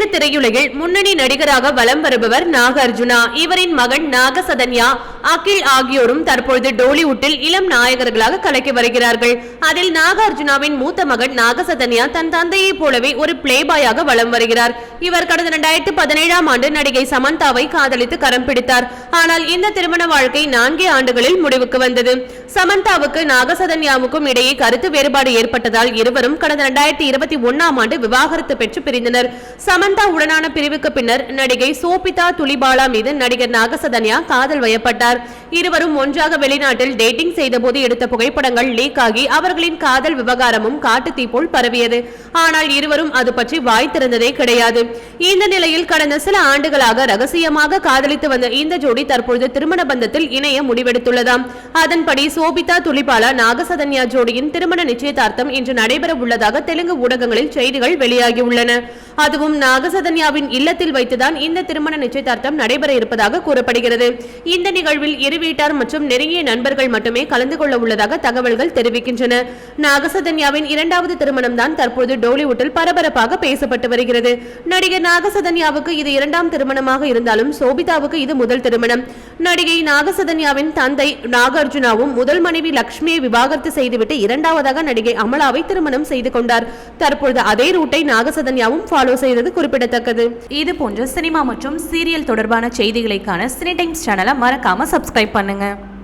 தெலுங்கு திரையுலகில் முன்னணி நடிகராக வலம் வருபவர் நாகார்ஜுனா. இவரின் மகன் நாகசதன்யா அகில் ஆகியோரும் தற்பொழுது டோலிவுட்டில் இளம் நாயகர்களாக கலக்கி வருகிறார்கள். அதில் நாகார்ஜுனாவின் மூத்த மகன் நாகசதன்யா தன் தந்தையைப் போலவே ஒரு பிளேபாயாக வலம் வருகிறார். இவர் கடந்த இரண்டாயிரத்து பதினேழாம் ஆண்டு நடிகை சமந்தாவை காதலித்து கரம் பிடித்தார். ஆனால் இந்த திருமண வாழ்க்கை நான்கே ஆண்டுகளில் முடிவுக்கு வந்தது. சமந்தாவுக்கு நாகசதன்யாவுக்கும் இடையே கருத்து வேறுபாடு ஏற்பட்டதால் இருவரும் கடந்த இரண்டாயிரத்தி இருபத்தி ஒன்னாம் ஆண்டு விவாகரத்து பெற்று பிரிந்தனர். சமந்தா உடனான பிரிவுக்கு பின்னர் நடிகை சோபிதா துலிபாலா மீது நடிகர் நாகசதன்யா காதல் வயப்பட்டார். இருவரும் ஒன்றாக வெளிநாட்டில் டேட்டிங் செய்தபோது எடுத்த புகைப்படங்கள் லீக் ஆகி அவர்களின் காதல் விவகாரமும் காட்டுத்தீ போல் பரவியது. ஆனால் இருவரும் அது பற்றி வாய் திறந்ததே கிடையாது. இந்த நிலையில் கடந்த சில ஆண்டுகளாக ரகசியமாக காதலித்து வந்த இந்த ஜோடி தற்பொழுது திருமண பந்தத்தில் இணைய முடிவெடுத்துள்ளதாம். அதன்படி சோபிதா துளிபாலா நாகசதன்யா ஜோடியின் திருமண நிச்சயதார்த்தம் இன்று நடைபெற உள்ளதாக தெலுங்கு ஊடகங்களில் செய்திகள் வெளியாகியுள்ளன. அதுவும் நாகசதன்யாவின் இல்லத்தில் வைத்துதான் இந்த திருமண நிச்சயதார்த்தம் நடைபெற இருப்பதாக கூறப்படுகிறது. இந்த நிகழ்வில் இரு வீட்டார் மற்றும் நெருங்கிய நண்பர்கள் மட்டுமே கலந்து கொள்ள உள்ளதாக தகவல்கள் தெரிவிக்கின்றன. நாகசதன்யாவின் இரண்டாவது திருமணம் தான் தற்போது டோலிவுட்டில் பரபரப்பாக பேசப்பட்டு வருகிறது. நடிகர் நாகசதன்யாவுக்கு இது இரண்டாம் திருமணமாக இருந்தாலும் சோபிதாவுக்கு இது முதல் திருமணம். நடிகை நாகசதன்யாவின் தந்தை நாகார்ஜுனாவும் முதல் மனைவி லக்ஷ்மியை விவாகரத்து செய்துவிட்டு இரண்டாவதாக நடிகை அமலாவை திருமணம் செய்து கொண்டார். தற்பொழுது அதே ரூட்டை நாகசதன்யாவும் ஃபாலோ செய்தது குறிப்பிடத்தக்கது. இது போன்ற சினிமா மற்றும் சீரியல் தொடர்பான செய்திகளைக்கான சினி டைம்ஸ் சேனலை மறக்காம சப்ஸ்கிரைப் பண்ணுங்க.